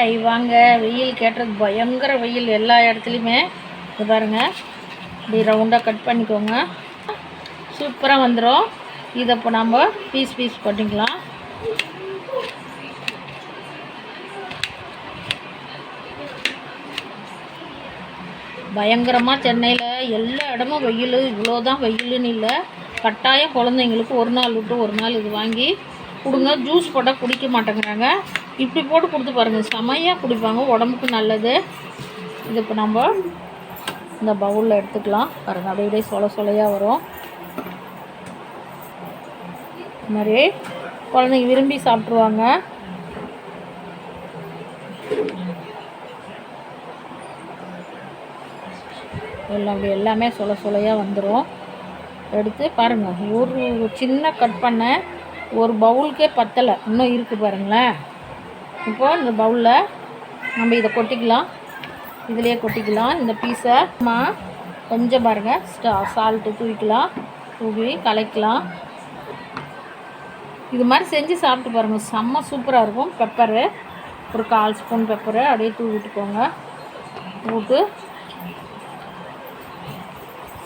ஏய் வாங்க. வெயில் கேட்டது பயங்கர வெயில் எல்லா இடத்துலையுமே. இது பாருங்க. இப்படி ரவுண்டாக கட் பண்ணிக்கோங்க. சூப்பராக வந்துடும் இதை இப்போ நம்ம பீஸ் பீஸ் பண்ணிக்கலாம். பயங்கரமாக சென்னையில் எல்லா இடமும் வெயில். இவ்வளோ தான் வெயிலுன்னு இல்லை. கட்டாயம் குழந்தைங்களுக்கு ஒரு நாள் விட்டு ஒரு நாள் இது வாங்கி கொடுங்க. ஜூஸ் போட்டால் குடிக்க மாட்டேங்கிறாங்க. இப்படி போட்டு கொடுத்து பாருங்கள் செமையாக குடிப்பாங்க. உடம்புக்கு நல்லது. இது இப்போ நம்ம இந்த பவுலில் எடுத்துக்கலாம். பாருங்கள் அப்படியே சொல சொலையாக வரும். இது மாதிரி குழந்தைங்க விரும்பி சாப்பிட்ருவாங்க எல்லாம் அப்படி எல்லாமே சொல சொலையாக வந்துடும் எடுத்து பாருங்கள் ஒரு சின்ன கட் பண்ண ஒரு பவுலுக்கே பத்தலை. இன்னும் இருக்குது பாருங்களேன். இப்போ இந்த பவுலில் நம்ம இதை கொட்டிக்கலாம். இதுலேயே கொட்டிக்கலாம். இந்த பீஸை நம்ம கொஞ்சம் பாருங்கள் ஸ்டா சால்ட்டு தூவிக்கலாம். தூவி கலைக்கலாம். இது மாதிரி செஞ்சு சாப்பிட்டு பாருங்கள் செம்ம சூப்பராக இருக்கும். பெப்பரு ஒரு கால் ஸ்பூன் பெப்பரு அப்படியே தூவி விட்டுக்கோங்க. விட்டு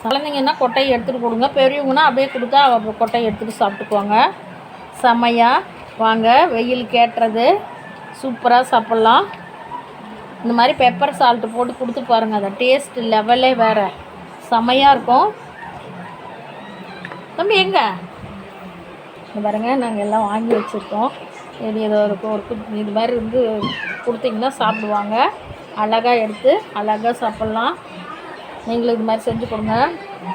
குழந்தைங்கன்னா கொட்டையை எடுத்துகிட்டு கொடுங்க. பெரியவங்கன்னா அப்படியே கொடுத்தா அப்புறம் கொட்டையை எடுத்துகிட்டு சாப்பிட்டுக்குவாங்க. செம்மையாக வாங்க வெயில் கேட்டுறது. சூப்பராக சாப்பிட்லாம். இந்த மாதிரி பெப்பர் சால்ட்டு போட்டு கொடுத்து பாருங்கள் அதை டேஸ்ட் லெவலே வேறு. செமையாக இருக்கும். தம்பி எங்கே? இந்த பாருங்கள் நாங்கள் எல்லாம் வாங்கி வச்சுருக்கோம். எது ஏதோ இருக்கும் ஒரு குட் இது மாதிரி இருந்து கொடுத்தீங்கன்னா சாப்பிடுவாங்க. அழகாக எடுத்து அழகாக சாப்பிட்லாம். நீங்களும் இது மாதிரி செஞ்சு கொடுங்க.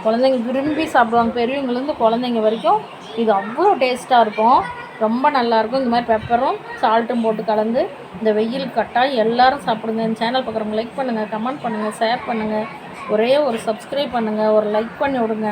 குழந்தைங்க விரும்பி சாப்பிடுவாங்க. பெரியவங்கலேருந்து குழந்தைங்க வரைக்கும் இது அவ்வளோ டேஸ்ட்டாக இருக்கும். ரொம்ப நல்லாயிருக்கும். இந்த மாதிரி பெப்பரும் சால்ட்டும் போட்டு கலந்து இந்த வெயில் கட்டாயம் எல்லாரும் சாப்பிடுங்க. இந்த சேனல் பார்க்குறவங்க லைக் பண்ணுங்கள் கமெண்ட் பண்ணுங்கள் ஷேர் பண்ணுங்கள் ஒரே ஒரு சப்ஸ்கிரைப் பண்ணுங்கள் ஒரு லைக் பண்ணி விடுங்க.